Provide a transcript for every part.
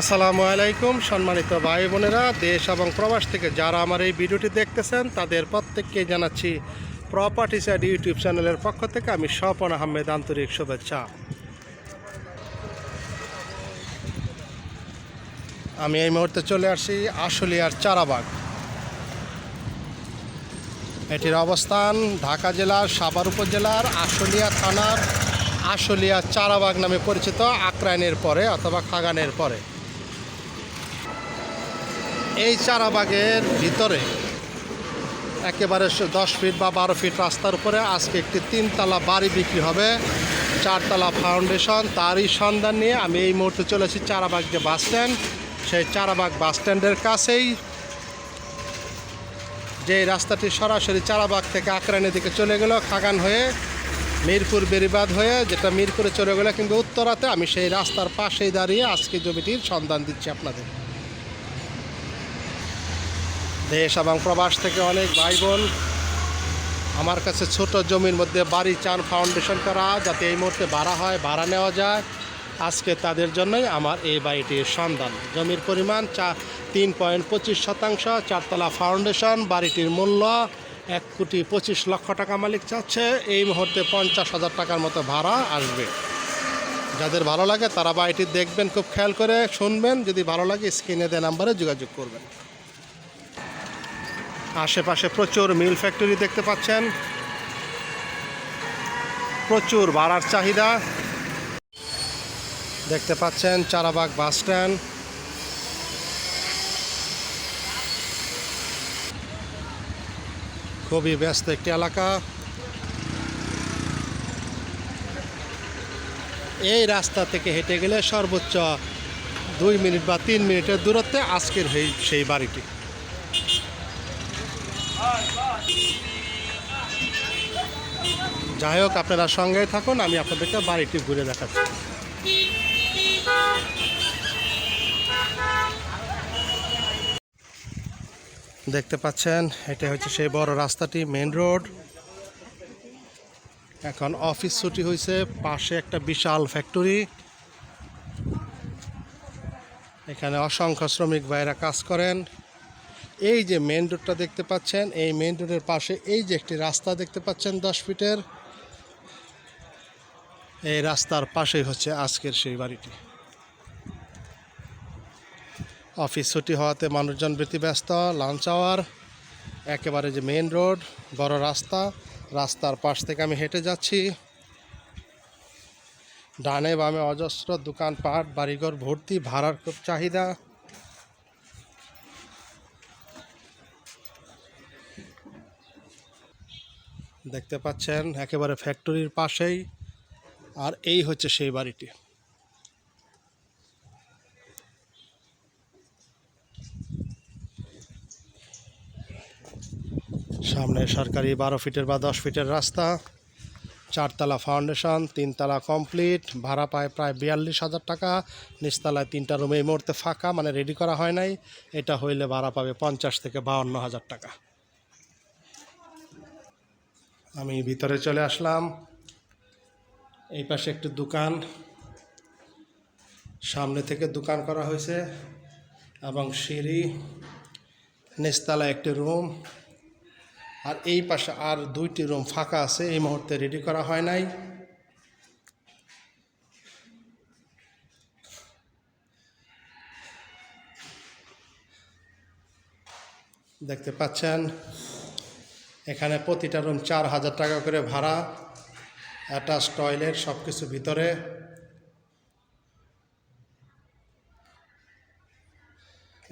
আসসালামু আলাইকুম, সম্মানিত ভাই বোনেরা, দেশ এবং প্রবাস থেকে যারা আমার এই ভিডিওটি দেখতেছেন, তাদের প্রত্যেককে জানাচ্ছি প্রপার্টি সাইড ইউটিউব চ্যানেলের পক্ষ থেকে আমি স্বপন আহমেদ আন্তরিক শুভেচ্ছা। আমি এই মুহূর্তে চলে আসছি আশুলিয়ার চারাবাগ। এটির অবস্থান ঢাকা জেলার সাভার উপজেলার আশুলিয়া থানার আশুলিয়া চারাবাগ নামে পরিচিত, আক্রাইনের পরে অথবা খাগানের পরে। এই চারাবাগের ভিতরে একেবারে দশ ফিট বা বারো ফিট রাস্তার উপরে আজকে একটি তিনতলা বাড়ি বিক্রি হবে। চারতলা ফাউন্ডেশন তারই সন্ধান নিয়ে আমি এই মুহূর্তে চলেছি চারাবাগ যে বাস স্ট্যান্ড সেই চারাবাগ বাস স্ট্যান্ডের কাছেই। যে রাস্তাটি সরাসরি চারাবাগ থেকে আকরানের দিকে চলে গেল, খাগান হয়ে মিরপুর বেরিবাদ হয়ে যেটা মিরপুরে চলে গেলো, কিন্তু উত্তরাতে আমি সেই রাস্তার পাশেই দাঁড়িয়ে আজকে জমিটির সন্ধান দিচ্ছি আপনাদের। দেশ এবং প্রবাস থেকে অনেক ভাই বোন আমার কাছে ছোট জমির মধ্যে বাড়ি চান ফাউন্ডেশন করা, যাতে এই মুহূর্তে ভাড়া হয়, ভাড়া নেওয়া যায়। আজকে তাদের জন্যই আমার এই বাড়িটির সন্ধান। জমির পরিমাণ চা, তিন পয়েন্ট পঁচিশ শতাংশ, চারতলা ফাউন্ডেশন, বাড়িটির মূল্য এক কোটি পঁচিশ লক্ষ টাকা মালিক চাচ্ছে। এই মুহূর্তে পঞ্চাশ হাজার টাকার মতো ভাড়া আসবে। যাদের ভালো লাগে তারা বাড়িটি দেখবেন, খুব খেয়াল করে শুনবেন। যদি ভালো লাগে, স্ক্রিনে দেওয়া নাম্বারে যোগাযোগ করবেন। আশেপাশে প্রচুর মিল ফ্যাক্টরি দেখতে পাচ্ছেন। প্রচুর ভাড়ার চাহিদা। দেখতে পাচ্ছেন চারাবাগ বাস স্ট্যান্ড। খুবই ব্যস্ত একটি এলাকা। এই রাস্তা থেকে হেঁটে গেলে সর্বোচ্চ দুই মিনিট বা তিন মিনিটের দূরত্বে আজকের সেই বাড়িটি। যাই হোক, আপনারা সঙ্গে থাকুন, আমি আপনাদেরকে বাড়িটি ঘুরে দেখাচ্ছি। দেখতে পাচ্ছেন এটা হচ্ছে সেই বড় রাস্তাটি মেন রোড। এখন অফিস ছুটি হয়েছে, পাশে একটা বিশাল ফ্যাক্টরি। এখানে অসংখ্য শ্রমিক ভাইরা কাজ করেন। এই যে মেন রোডটা দেখতে পাচ্ছেন, এই মেন রোডের পাশে এই যে একটি রাস্তা দেখতে পাচ্ছেন দশ ফিটের। এই রাস্তার পাশেই হচ্ছে আজকের সেই বাড়িটি। অফিস ছুটি হওয়াতে মানুষজন ব্যস্ত লাঞ্চ আওয়ার একেবারে যে মেন রোড বড় রাস্তা, রাস্তার পাশ থেকে আমি হেঁটে যাচ্ছি। ডানে বামে অজস্র দোকানপাট, বাড়িঘর, ভর্তি, ভাড়ার খুব চাহিদা। দেখতে পাচ্ছেন, একেবারে ফ্যাক্টরির পাশেই। আর এই হচ্ছে সেই বাড়িটি। সামনে সরকারি বারো ফিটের বা দশ ফিটের রাস্তা, চারতলা ফাউন্ডেশন, তিনতলা কমপ্লিট, ভাড়া পায় প্রায় বিয়াল্লিশ হাজার টাকা। নিচতলায় তিনটা রুমে এই মুহূর্তে ফাঁকা মানে রেডি করা হয় নাই। এটা হইলে ভাড়া পাবে পঞ্চাশ থেকে বাউন্ন হাজার টাকা। আমি ভিতরে চলে আসলাম। এই পাশে একটি দোকান। সামনে থেকে দোকান করা হয়েছে এবং সিঁড়ি নিচতলা একটি রুম আর এই পাশে আর দুইটি রুম ফাঁকা আছে, এই মুহূর্তে রেডি করা হয় নাই। দেখতে পাচ্ছেন এখানে প্রতিটা রুম চার হাজার টাকা করে ভাড়া অ্যাটাচ টয়লেট সব কিছু ভিতরে।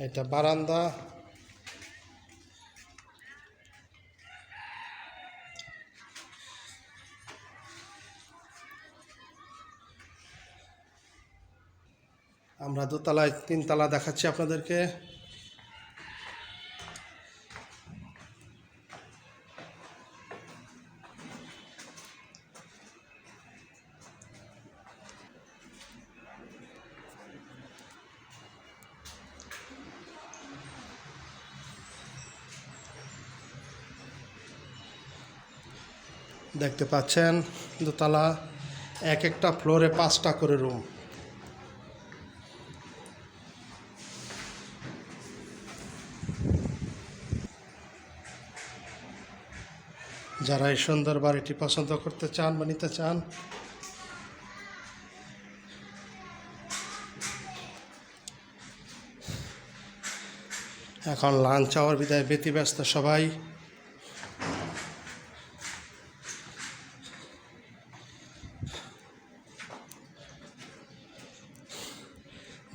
এটা বারান্দা। আমরা দোতলায় তিনতলা দেখাচ্ছি আপনাদেরকে। দেখতে পাচ্ছেন, দোতলা এক একটা ফ্লোরে পাঁচটা করে রুম। যারা এই সুন্দর বাড়িটি পছন্দ করতে চান বা নিতে চান, এখন লাঞ্চ আওয়ার বিদায়, ব্যতিব্যস্ত সবাই।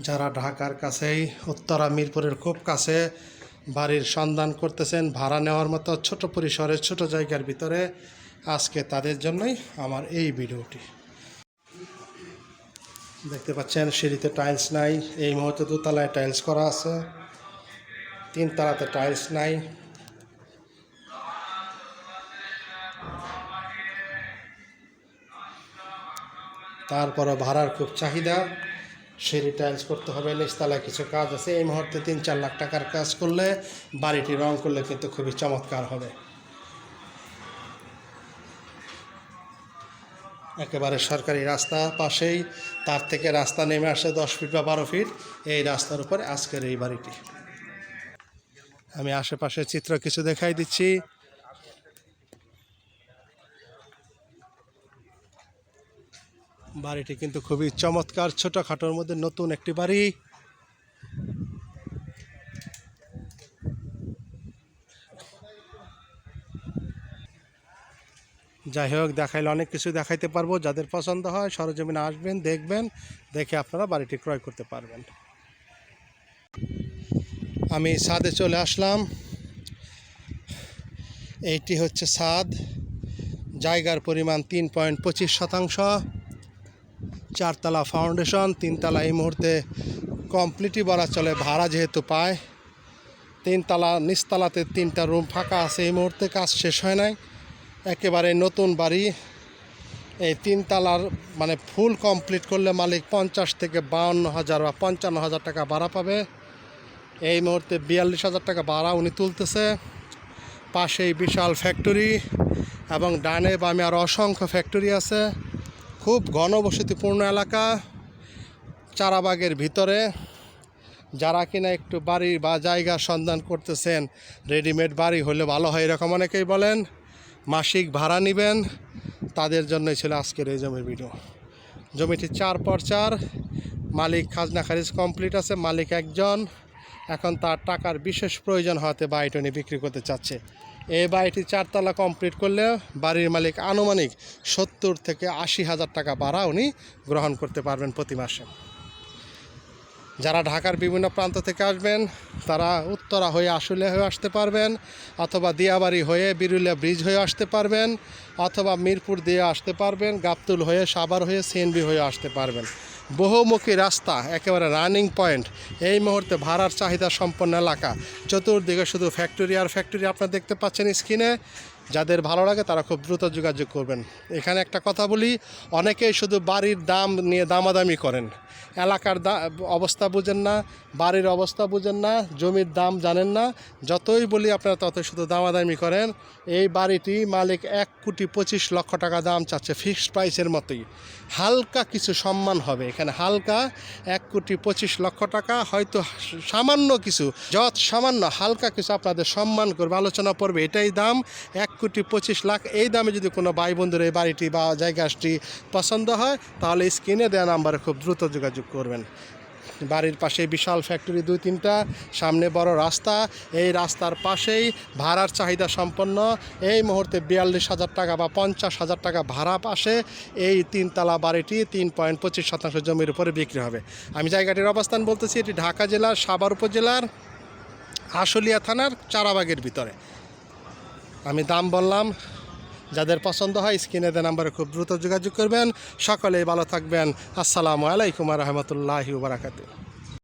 যারা ঢাকার কাছেই, উত্তরা, মিরপুরের খুব কাছে বাড়ির সন্ধান করতেছেন, ভাড়া নেওয়ার মতো ছোট পরিসরের ছোট জায়গার ভিতরে, আজকে তাদের জন্যই আমার এই ভিডিওটি। দেখতে পাচ্ছেন, সিঁড়িতে টাইলস নাই, এই মুহূর্তে দুতলায় টাইলস করা আছে, তিন তলাতে টাইলস নাই। তারপরে ভাড়ার খুব চাহিদা। সিঁড়ি টাইলস করতে হবে নিচতলায় কিছু কাজ আছে, এই মুহূর্তে তিন চার লাখ টাকার কাজ করলে বাড়িটি রং করলে কিন্তু খুবই চমৎকার হবে। একেবারে সরকারি রাস্তা পাশেই, তার থেকে রাস্তা নেমে আসে দশ ফিট বা বারো ফিট, এই রাস্তার উপরে আজকের এই বাড়িটি। আমি আশেপাশের চিত্র কিছু দেখাই দিচ্ছি। বাড়িটি কিন্তু খুবই চমৎকার, ছোটোখাটোর মধ্যে নতুন একটি বাড়ি। যাই হোক, দেখাইলে অনেক কিছু দেখাইতে পারব। যাদের পছন্দ হয়, সরজমিনে আসবেন, দেখবেন, দেখে আপনারা বাড়িটি ক্রয় করতে পারবেন। আমি ছাদে চলে আসলাম। এইটি হচ্ছে ছাদ। জায়গার পরিমাণ তিন পয়েন্ট পঁচিশ শতাংশ। চারতলা ফাউন্ডেশন, তিনতলা এই মুহূর্তে কমপ্লিটই বলা চলে, ভাড়া যেহেতু পায়। তিনতলা, নিচতলাতে তিনটা রুম ফাঁকা আছে, এই মুহূর্তে কাজ শেষ হয় নাই। একেবারে নতুন বাড়ি। এই তিনতলার মানে ফুল কমপ্লিট করলে মালিক পঞ্চাশ থেকে বাউন্ন হাজার বা পঞ্চান্ন হাজার টাকা ভাড়া পাবে। এই মুহূর্তে বিয়াল্লিশ হাজার টাকা ভাড়া উনি তুলতেছে। পাশেই বিশাল ফ্যাক্টরি এবং ডানে বামে আর অসংখ্য ফ্যাক্টরি আছে। খুব ঘনবসতিপূর্ণ এলাকা, চারাবাগের ভিতরে। যারা কিনা একটু বাড়ি বা জায়গা সন্ধান করতেছেন, রেডিমেড বাড়ি হলে ভালো হয় এরকম অনেকেই বলেন। মাসিক ভাড়া নেবেন, তাদের জন্যই ছিল আজকের এই জমির ভিডিও। জমিটি চার পর চার মালিক খাজনা খারিজ কমপ্লিট আছে, মালিক একজন। এখন তার টাকার বিশেষ প্রয়োজন হওয়াতে উনি বিক্রি করতে চাচ্ছে। এই বাড়িটি চারতলা কমপ্লিট করলে বাড়ির মালিক আনুমানিক সত্তর থেকে আশি হাজার টাকা ভাড়া উনি গ্রহণ করতে পারবেন প্রতি মাসে। যারা ঢাকার বিভিন্ন প্রান্ত থেকে আসবেন, তারা উত্তরা হয়ে আশুলিয়া হয়ে আসতে পারবেন, অথবা দিয়াবাড়ি হয়ে বিরুলিয়া ব্রিজ হয়ে আসতে পারবেন, অথবা মিরপুর দিয়ে আসতে পারবেন, গাবতুল হয়ে সাবার হয়ে সিএনবি হয়ে আসতে পারবেন। বহুমুখী রাস্তা, একেবারে রানিং পয়েন্ট। এই মুহূর্তে ভাড়ার চাহিদা সম্পন্ন এলাকা। চতুর্দিকে শুধু ফ্যাক্টরি আর ফ্যাক্টরি আপনারা দেখতে পাচ্ছেন স্ক্রিনে যাদের ভালো লাগে তারা খুব দ্রুত যোগাযোগ করবেন। এখানে একটা কথা বলি, অনেকেই শুধু বাড়ির দাম নিয়ে দামাদামি করেন। এলাকার অবস্থা বুঝেন না, বাড়ির অবস্থা বুঝেন না, জমির দাম জানেন না। যতই বলি আপনারা ততই শুধু দামাদামি করেন। এই বাড়িটি মালিক এক কোটি পঁচিশ লক্ষ টাকা দাম চাচ্ছে ফিক্সড প্রাইসের মতোই। হালকা কিছু সম্মান হবে এখানে, হালকা এক কোটি পঁচিশ লক্ষ টাকা। হয়তো সামান্য কিছু, যত সামান্য হালকা কিছু আপনাদের সম্মান করবে, আলোচনা পড়বে এটাই দাম। এক কোটি পঁচিশ লাখ এই দামে যদি কোনো ভাই বন্ধুর এই বাড়িটি বা জায়গাটি পছন্দ হয়, তাহলে স্ক্রিনে দেওয়া নাম্বারে খুব দ্রুত যোগাযোগ করবেন। বাড়ির পাশে বিশাল ফ্যাক্টরি দুই তিনটা, সামনে বড় রাস্তা, এই রাস্তার পাশেই ভাড়ার চাহিদা সম্পন্ন। এই মুহূর্তে বিয়াল্লিশ হাজার টাকা বা পঞ্চাশ হাজার টাকা ভাড়া পাশে এই তিনতলা বাড়িটি তিন পয়েন্ট পঁচিশ শতাংশ জমির উপরে বিক্রি হবে। আমি জায়গাটির অবস্থান বলতেছি, এটি ঢাকা জেলার সাভার উপজেলার আশুলিয়া থানার চারাবাগের ভিতরে। আমি দাম বললাম। যাদের পছন্দ হয়, স্ক্রিনে দেওয়া নাম্বারে খুব দ্রুত যোগাযোগ করবেন। সকলেই ভালো থাকবেন। আসসালামু আলাইকুম রহমতুল্লাহি বারাকাতু